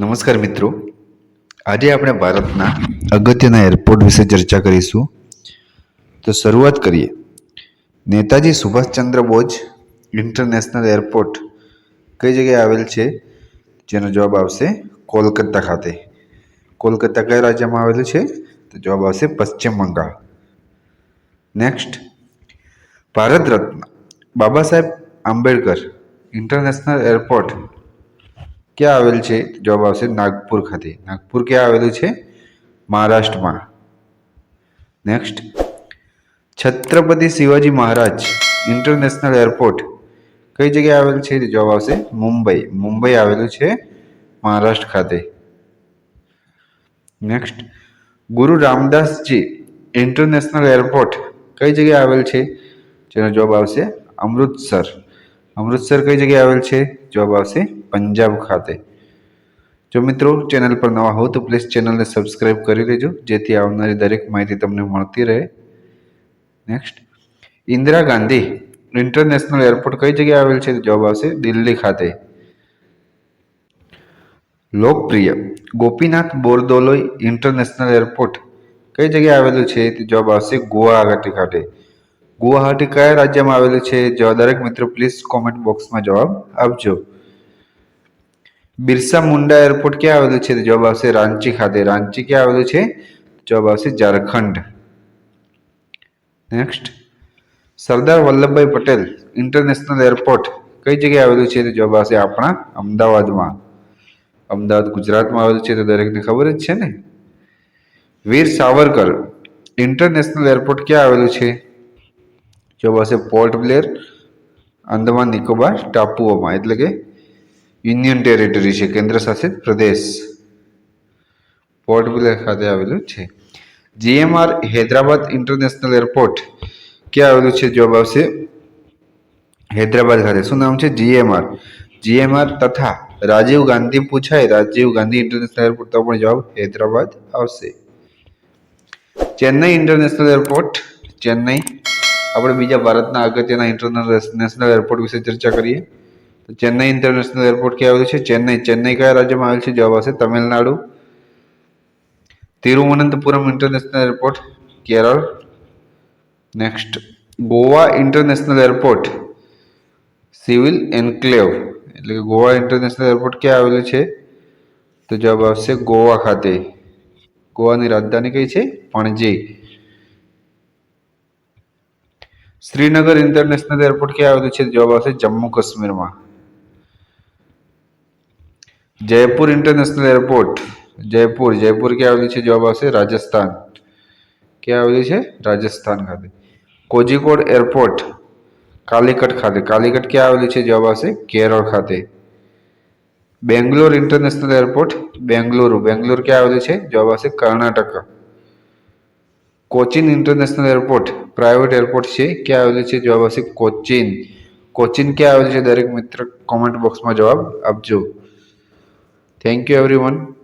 નમસ્કાર મિત્રો. આજે આપણે ભારતના અગત્યના એરપોર્ટ વિશે ચર્ચા કરીશું. તો શરૂઆત કરીએ. નેતાજી સુભાષચંદ્ર બોઝ ઇન્ટરનેશનલ એરપોર્ટ કઈ જગ્યાએ આવેલ છે? જેનો જવાબ આવશે કોલકાતા ખાતે. કોલકાતા કયા રાજ્યમાં આવેલું છે? તો જવાબ આવશે પશ્ચિમ Bengal. Next Bharat Ratna. Baba Saheb Ambedkar international airport ક્યાં આવેલ છે? જવાબ આવશે નાગપુર ખાતે. નાગપુર ક્યાં આવેલું છે? મહારાષ્ટ્રમાં. Next Chhatrapati Shivaji Maharaj international airport કઈ જગ્યાએ આવેલ છે? જવાબ આવશે મુંબઈ. મુંબઈ આવેલું છે મહારાષ્ટ્ર ખાતે. નેક્સ્ટ ગુરુ રામદાસજી ઇન્ટરનેશનલ એરપોર્ટ કઈ જગ્યાએ આવેલ છે? જેનો જવાબ આવશે અમૃતસર. અમૃતસર કઈ જગ્યાએ આવેલ છે? જવાબ આવશે પંજાબ ખાતે. જો મિત્રો ચેનલ પર નવા હો તો પ્લીઝ ચેનલને સબસ્ક્રાઈબ કરી લેજો, જેથી આવનારી દરેક માહિતી તમને મળતી રહે. Next Indira Gandhi international airport કઈ જગ્યાએ આવેલ છે? જવાબ આવશે દિલ્હી ખાતે. લોકપ્રિય, ગોપીનાથ બોરદોલોઈ ઇન્ટરનેશનલ એરપોર્ટ કઈ જગ્યાએ આવેલું છે? તે જવાબ આવશે ગુવાહાટી ખાતે. ગુવાહાટી કયા રાજ્યમાં આવેલું છે? જો દરેક મિત્રો પ્લીઝ કોમેન્ટ બોક્સમાં જવાબ આપજો. બિરસા મુંડા એરપોર્ટ ક્યાં આવેલું છે? જવાબ આવશે રાંચી ખાતે. રાંચી ક્યાં આવેલું છે? જવાબ આવશે Jharkhand. Next Sardar Vallabhbhai Patel international airport કઈ જગ્યાએ આવેલું છે? તો જવાબ આવશે આપણા અમદાવાદમાં. અમદાવાદ, ગુજરાતમાં આવેલું છે તો દરેકને ખબર જ છે ને? વીર સાવરકર ઇન્ટરનેશનલ એરપોર્ટ ક્યાં આવેલું છે? જવાબ આવશે પોર્ટ બ્લેર અંદમાન નિકોબાર, ટાપુઓમાં. એટલે કે યુનિયન ટેરિટરી છે કેન્દ્ર શાસિત પ્રદેશ. પોર્ટ બ્લેર ખાતે આવેલું છે. GMR Hyderabad international airport. ક્યાં આવેલું છે, જવાબ આવશે? હૈદરાબાદ ખાતે. શું નામ છે? જીએમઆર જીએમઆર તથા રાજીવ ગાંધી પૂછાય. રાજીવ ગાંધી ઇન્ટરનેશનલ એરપોર્ટ તો પણ જવાબ હૈદરાબાદ આવશે. Chennai international airport. ચેન્નઈ. આપણે બીજા ભારતના અગત્યના ઇન્ટરનેશનલ એરપોર્ટ વિશે ચર્ચા કરીએ. ચેન્નઈ ઇન્ટરનેશનલ એરપોર્ટ ક્યાં આવેલું છે? ચેન્નઈ. ચેન્નઈ કયા રાજ્યમાં આવેલ છે? જવાબ આવશે Tamil Nadu. Thiruvananthapuram international airport, Kerala. Next Goa international airport, civil enclave. એટલે કે ગોવા ઇન્ટરનેશનલ એરપોર્ટ ક્યાં આવેલું છે? તો જવાબ આવશે ગોવા ખાતે. ગોવાની રાજધાની કઈ છે? પણજી. શ્રીનગર ઇન્ટરનેશનલ એરપોર્ટ ક્યાં આવેલું છે? જવાબ આવશે જમ્મુ કાશ્મીરમાં. જયપુર ઇન્ટરનેશનલ એરપોર્ટ જયપુર જયપુર ક્યાં આવેલું છે જવાબ આવશે રાજસ્થાન ક્યાં આવેલું છે રાજસ્થાન ખાતે કોઝિકોડ એરપોર્ટ કાલિકટ ખાતે કાલિકટ ક્યાં આવેલું છે જવાબ આવશે કેરળ ખાતે બેંગ્લોર ઇન્ટરનેશનલ એરપોર્ટ બેંગ્લુરુ બેંગ્લોર ક્યાં આવેલું છે જવાબ આવશે Karnataka Cochin international airport private airport છે ક્યાં આવેલું છે જવાબ આવશે કોચિન કોચિન ક્યાં આવેલું છે દરેક મિત્ર કોમેન્ટ બોક્સમાં જવાબ આપજો thank you everyone.